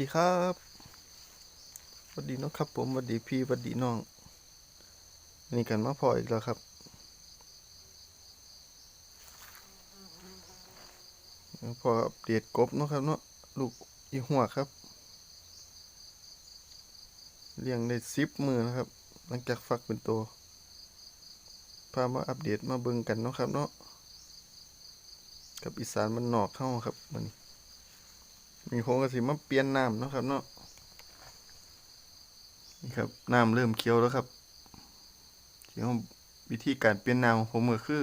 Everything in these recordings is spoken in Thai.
ดีครับสวัสดีน้องครับ ผมสวัสดีพี่สวัสดีน้องนี่กันมาพออีกแล้วครับพออัปเดตกบเนาะครับเนาะลูกอีหัวครับเลี้ยงได้สิบมือนะครับ หลังจากฟักเป็นตัวพามาอัปเดตมาเบิ่งกันเนาะครับเนาะกับอีสานมันนอกเข้าครับมัน มีโครงกระสีมาเปลี่ยนน้ำนะครับเนาะนี่ครับน้ำเริ่มเคี้ยวแล้วครับเคี้ยววิธีการเปลี่ยนน้ำของผมก็คือ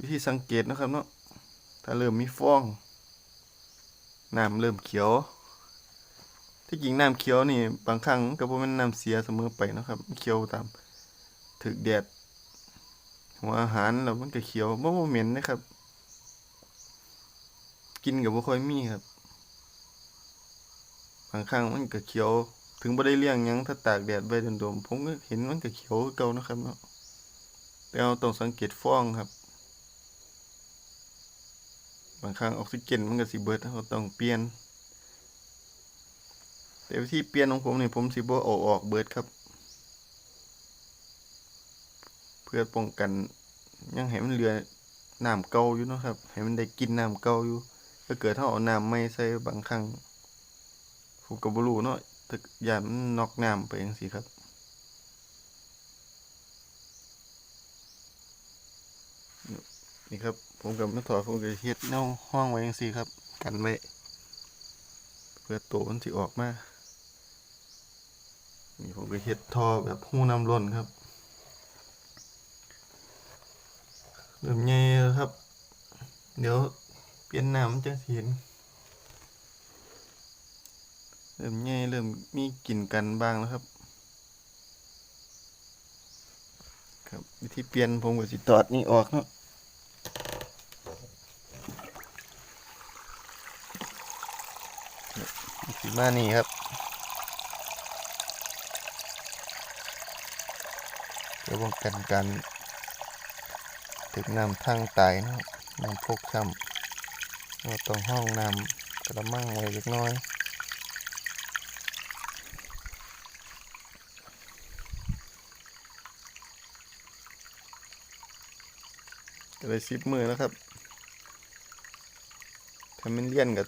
วิธีสังเกตนะครับเนาะถ้าเริ่มมีฟองน้ำเริ่มเขียวที่จริงน้ำเขียวนี่บางครั้งก็บ่แม่นน้ำเสียเสมอไปนะครับเขียวตามถึกแดดหัวอาหารแล้วมันก็เขียวบ่บ่เหม็นนะครับ กินก็บ่ค่อยมีครับ บางครั้งมันก็เขียว ถึงบ่ได้เลี้ยงยังถ้าตากแดดไว้โดนๆผมก็เห็นมันก็เขียวเก่านะครับเนาะแต่เราต้องสังเกตฟองครับ บางครั้งออกซิเจนมันก็สิเบิดเราต้องเปลี่ยน แต่วิธีเปลี่ยนของผมนี่ผมสิบ่เอาออกเบิดครับ เพื่อป้องกันยังให้มันเหลือน้ำเก่าอยู่นะครับให้มันได้กินน้ำเก่าอยู่ถ้าเกิดถ้าเอาน้ำใหม่ใส่บางครั้ง ผมก็บ่รู้เนาะถ้ายานมันนอกน้ำไปจังซี่ครับนี่ครับ ผมกับมาถอดผมก็เฮ็ดแนวห้องไว้จังซี่ครับ กันไว้เพื่อตัวมันสิออกมานี่ผมก็เฮ็ดท่อแบบหู้น้ำล้นครับเริ่มใหญ่ครับ เดี๋ยวเปลี่ยนน้ำจะเห็น เริ่มใหญ่เริ่มมีกลิ่นกันบ้างแล้วครับ ครับวิธีเปลี่ยนผมก็สิตอดนี่ออกเนาะสิมานี่ครับเพื่อป้องกันการถึงน้ำทางตายนะครับน้ำพกช้ำเราต้องห้องน้ำกระมังไว้เล็กน้อย เลยสิบมือแล้วครับทำเป็นเลี่ยนกับ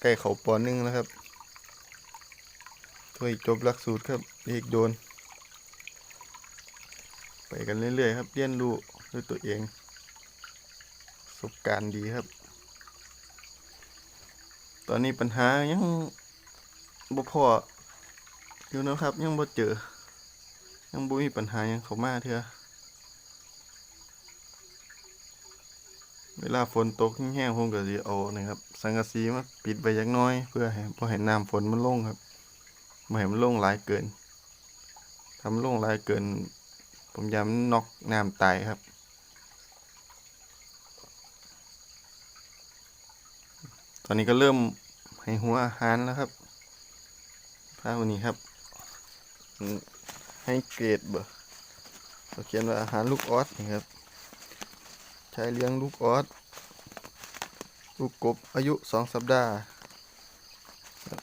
ใกล้เขาปอนนึงแล้วครับถ้วยจบหลักสูตรครับเอกโดน ไปกันเรื่อยๆครับเรียนรู้ด้วยตัวเองประสบการณ์ดีครับ ตอนนี้ปัญหายังบ่พออยู่นะครับ ยังบ่เจอ ยังบ่มีปัญหายังเขามาเถอะ เว ลาฝนตกแห้งๆผมก็สิเอานะครับ สังกะสีมาปิดไว้จักน้อย เพื่อให้บ่ให้น้ำฝนมันลงครับบ่ให้มันลงหลายเกินทำลงหลายเกิน ผมยามนอกน้ำตายครับตอนนี้ก็เริ่มให้หัวอาหารแล้วครับภาพวันนี้ครับ ให้เกรดเบอร์เขาเขียนว่าอาหารลูกออสนี่ครับ ใช้เลี้ยงลูกออสลูกกบอายุสองสัปดาห์ครับ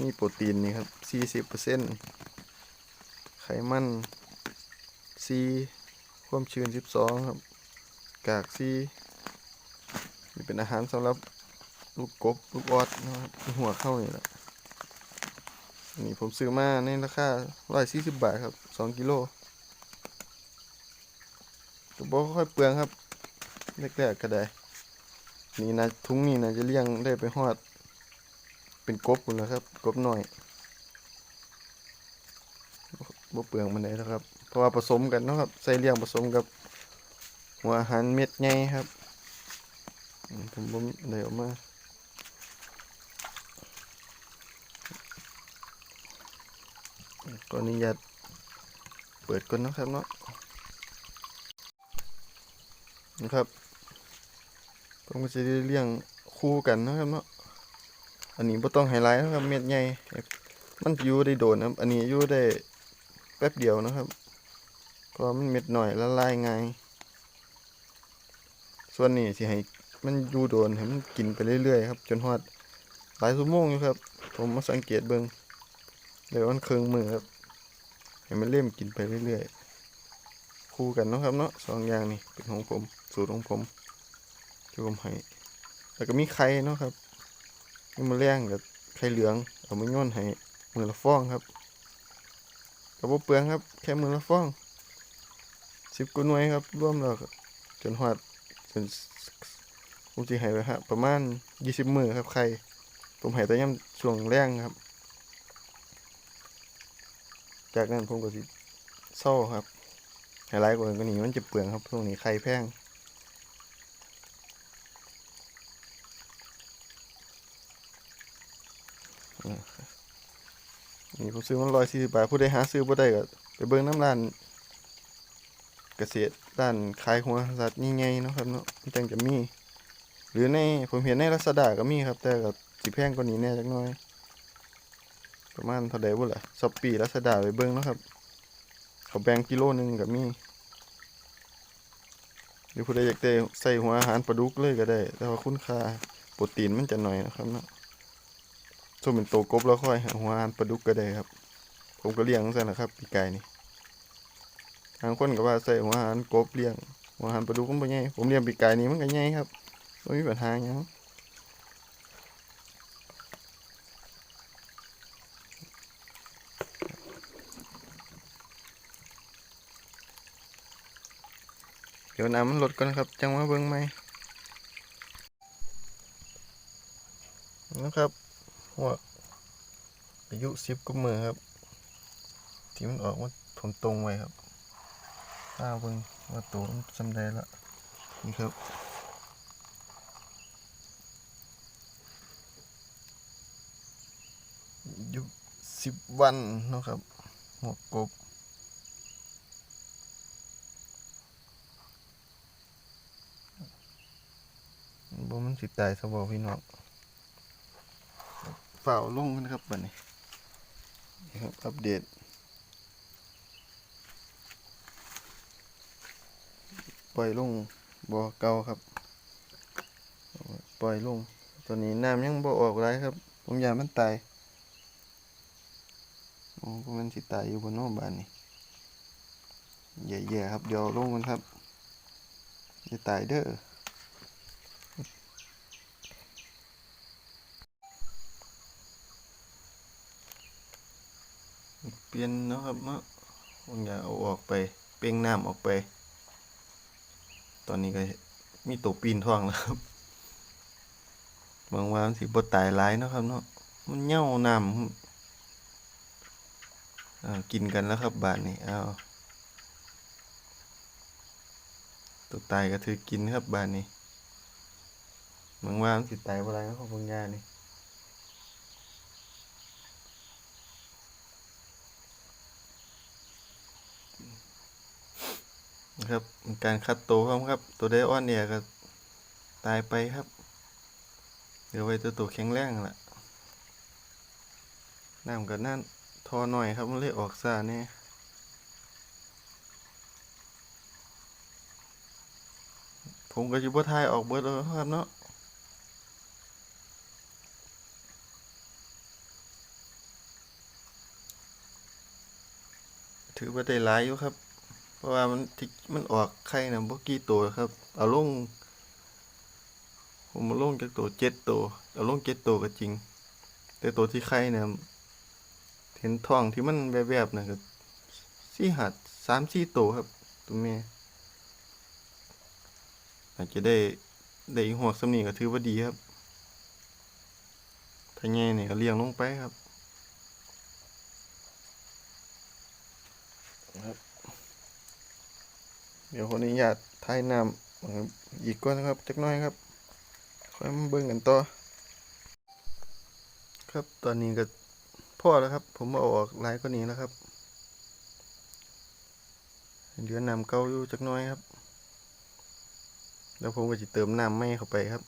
มีโปรตีนนี่ครับสี่สิบเปอร์เซ็นต์ไขมันซีความชื้นสิบสองครับ กากซีนี่เป็นอาหารสำหรับลูกกบ ลูกออสนะครับหัวเข้านี่แหละนี่ผมซื้อมาในราคาร้อยสี่สิบบาทครับสองกิโลก็บอกค่อยเปลืองครับ แรกๆก็ได้ นี่นะทุ่งนี่นะจะเลี้ยงได้ไปฮอด เป็นกบคุณแล้วครับกบหน่อยบ่เปลืองมันได้แล้วครับ เพราะว่าผสมกันนะครับ ใส่เลี้ยงผสมกับ หัวอาหารเม็ดใหญ่ครับ ผมบ่ได้เออกมาตอนนี้อยาตเปิดก่อนนะครับเนาะ นะครับผมก็จะได้เลี้ยงคู่กันนะครับเนาะอันนี้บ่ต้องไฮไลท์นะครับเม็ดใหญ่มันอยู่ได้โดนนะครับ อันนี้อยู่ได้แป๊บเดียวนะครับเพราะมันเม็ดหน่อยละลายง่ายส่วนนี้สิให้มันอยู่โดนให้มันกินไปเรื่อยๆครับ จนฮอดหลายชั่วโมงอยู่ครับ ผมมาสังเกตเบิ่งเดี๋ยวมันเคืองมือครับให้มันเล่มกินไปเรื่อยๆคู่กันนะครับเนาะสองอย่างนี่เป็นของผม สูตรของผมที่ผมให้แล้วก็มีไข่เนาะครับนี่มาแรงกับไข่เหลืองเอามาย่นให้มือละฟองครับกับบ่เปลืองครับ แค่มือละฟองสิบกว่าหน่วยครับร่วมแล้วจนหอดจนผมจะให้ไว้ฮะประมาณยี่สิบมือครับไข่ผมให้แต่ย่ำช่วงแรงครับ จากนั้นผมก็สิเศร้าครับไฮไลท์กว่านั้นก็นี้มันจะเปลืองครับช่วงนี้ไข่แพง นี่ผมซื้อมันร้อยสี่สิบบาทผู้ใดหาซื้อบ่ได้ก็ไปเบิ่งน้ำร้านเกษตรร้านขายหัวสัตว์ใหญ่ๆเนาะครับเนาะมันจังจะมี หรือในผมเห็นในลักษณะก็มีครับ แต่ก็สิแพงกว่านี้แน่จักน่อย ประมาณเท่าใดบ่ล่ะสปีลักษณะไปเบิ่งเนาะครับ เขาแบ่งกิโลหนึ่งก็มีหรือผู้ใดอยากได้ใส่หัวอาหารปลาดุกเลยก็ได้ แต่ว่าคุณค่าโปรตีนมันจะน้อยนะครับเนาะ ส่วนเป็นโตวกบแล้วค่อยหัวอาหารปลาดุกก็ได้ครับ ผมก็เลี้ยงซั่นนะครับปีกายนี่ทางคนก็ว่าใส่หัวอาหารกบเลี้ยงหัวอาหารปลาดุกมันบ่ใหญ่ผมเลี้ยงปีกายนี่มันก็ใหญ่ครับบ่มีปัญหาหยังเดี๋ยวน้ำมันลดก่อนนะครับ จังมาเบิ่งใหมนะครับ หัวอายุสิบกว่ามือครับ ที่มันออกมาผมตรงไว้ครับถ้าเบิ่งว่าตัวมันสำได้ละนี่ครับอยู่สิบวันนะครับหัวกบบ่มันสิตายซะบ่พี่น้อง ฝ่าลงกันครับบัดนี้นี่ครับ อัปเดตปล่อยลงบ่อเก่าครับ ปล่อยลงตอนนี้น้ำยังบ่ออกไรครับ ผมยามันตายโอ้มันสิตายอยู่บนน้นบ้านนี่แย่ๆครับเดี๋ยวลงกันครับอย่าตายเด้อ เปลี่ยนนะครับเนาะผมอยากเอาออกไป เป้งน้ำออกไป ตอนนี้ก็มีตัวปีนท้องแล้วครับบางวันสิบตายหลายเนาะครับเนาะมันเหย่าน้ำอ่ากินกันแล้วครับบาทนี้เอาตัวตายก็ถือกินครับบาทนี้บางวันสิตายบ่ได้ครับบางยานี่ นะครับการคัดตัวครับครับ ตัวไดออนเนี่ยก็ตายไปครับ เดี๋ยวไว้ตัวตัวแข็งแรงนั่นล่ะน้ำกับนั่นทอหน่อยครับมันเลยออกซาแน่ผมก็จะบ่ทายออกเบิดแล้วครับเนาะถือว่าได้หลายอยู่ครับ เพราะว่ามันที่มันออกไข่นะบ่กี่ตัวครับ เอาลงผมมาลงจากตัวเจ็ดตัวเอาลงเจ็ดตัวก็จริง แต่ตัวที่ไข่เนี่ยเห็นท้องที่มันแวบๆนะก็สี่หัดสามสี่ตัวครับ ตัวแม่อาจจะได้ได้อีกหัวสำนีก็ถือว่าดีครับถ้าแง่เนี่ยก็เลี้ยงลงไปครับ เดี๋ยวคนนี้อยากทายน้ำอีกก้อนนะครับจักน้อยครับค่อยมาเบิ่งกันต่อครับตอนนี้ก็พ่อแล้วครับ ผมเอาออกหลายกว่านี้แล้วครับเหลือน้ำเก่าอยู่จักน้อยครับ แล้วผมก็จะเติมน้ำไม่เข้าไปครับ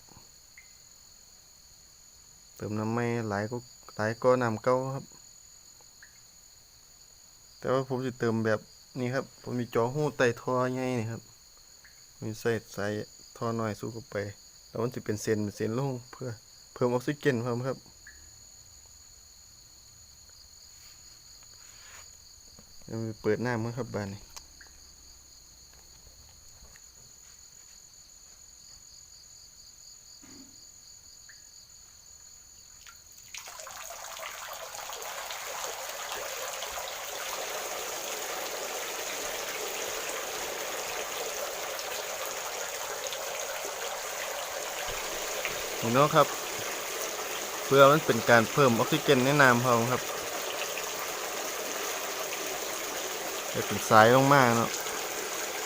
เติมน้ำไม่หลายก็หลายก็น้ำเก่าครับ แต่ว่าผมจะเติมแบบ นี่ครับ ผมมีจอหู้ไตทอไงนี่ครับ มีใส่ใส่ทอหน่อยสู้กับไป แล้วมันจะเป็นเซนเป็นเซนลงเพื่อเพิ่มออกซิเจนเพิ่มครับเปิดหน้ามั้งครับบ้านนี้ นเนาะครับ เพื่อมันเป็นการเพิ่มออกซิเจนในน้ำเขาครับให้เป็นสายลงมาเนาะ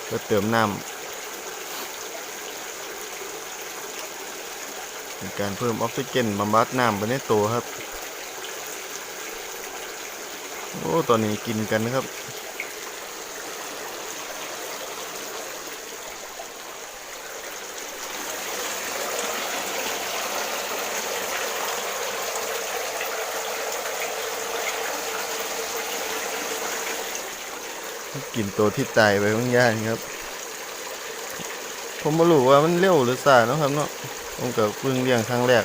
เพื่อเติมน้ำเป็นการเพิ่มออกซิเจนบำบัดน้ำไปในตัวครับ โอ้ตอนนี้กินกันนะครับ กินตัวที่ตายไปบางอย่างครับ ผมไม่รู้ว่ามันเร็วหรือสายนาะครับเนาะผมกับเพิ่งเลี้ยงครั้งแรก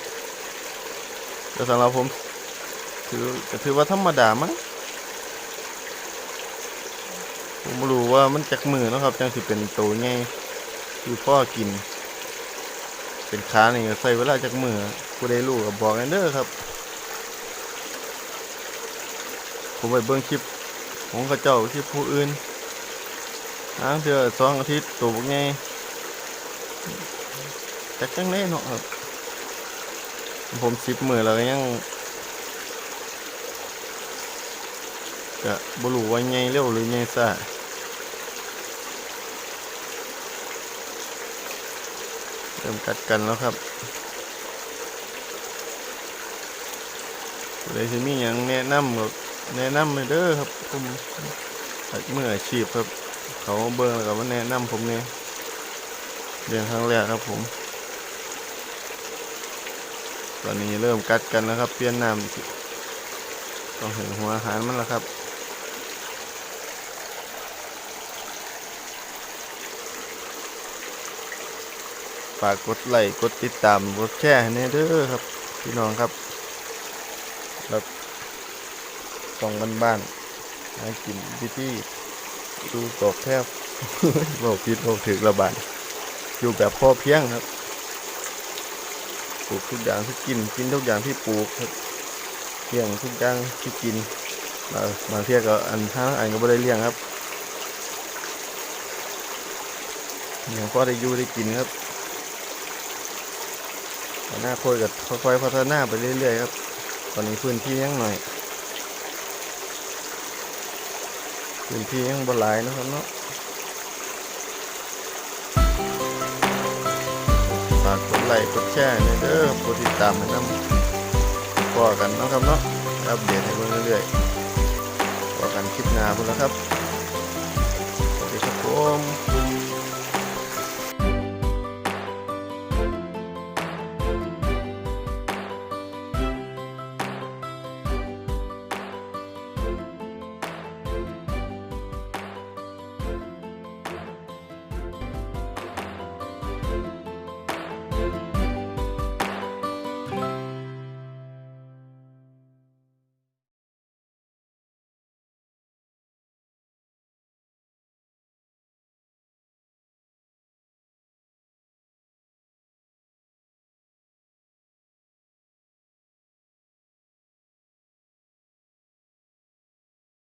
แต่สำหรับผมถือก็ถือว่าธรรมดามั้งผมไม่รู้ว่ามันจากมือเนาะครับจังสิเป็นตัวไงคือพ่อกิน เป็นขานี่ก็ใส่เวลาจากมือผู้ใดรู้ก็บบอกกันเด้อครับ ผมไปเบิ่งคลิปของเขาเจ้าที่ผู้อื่น หางเดือสองอาทิตย์ตัวไงจักจังแน่เนาะครับ ผมสิบมือแล้วยังจะบรูว่าไงเร็วหรือไงซ่าเริ่มกัดกันแล้วครับเลยสิมีอย่างแนะนำก็แนะนำเลยเด้อครับผมเมืออาชีพครับ เขาเบิ่งแล้วก็มาแนะนำผมเนี่ยเรียนครั้งแรกครับผม ตอนนี้เริ่มกัดกันแล้วครับ เปลี่ยนน้ำต้องเห็นหัวอาหารมันแล้วครับฝากกดไลค์กดติดตามกดแชร์ให้แน่เด้อครับ พี่น้องครับแบบส่องบ้านๆหากินพี่ที่ ดูตกแทบบอกผิดบอกถึกระบาดอยู่แบบพ่อเพียงครับ ปลูกทุกอย่างที่กิน กินทุกอย่างที่ปลูกครับเลี้ยงทุกอย่างที่กินบางบางเที่ยก็อันห้าอันก็ไม่ได้เลี้ยงครับอย่างพอได้อยู่ได้กินครับอนาคตก็ค่อยๆพัฒนาไปเรื่อยๆครับ ตอนนี้พื้นที่ยังหน่อย พื้นที่ยังบ่หลายนะครับเนาะฝากกดไลค์กดแชร์ในเด้อกดติดตามให้น้ำพอกันนะครับเนาะอัปเดตให้เบิ่งเรื่อยๆพอกันคลิปหน้าพุ่นละครับสวัสดีครับผม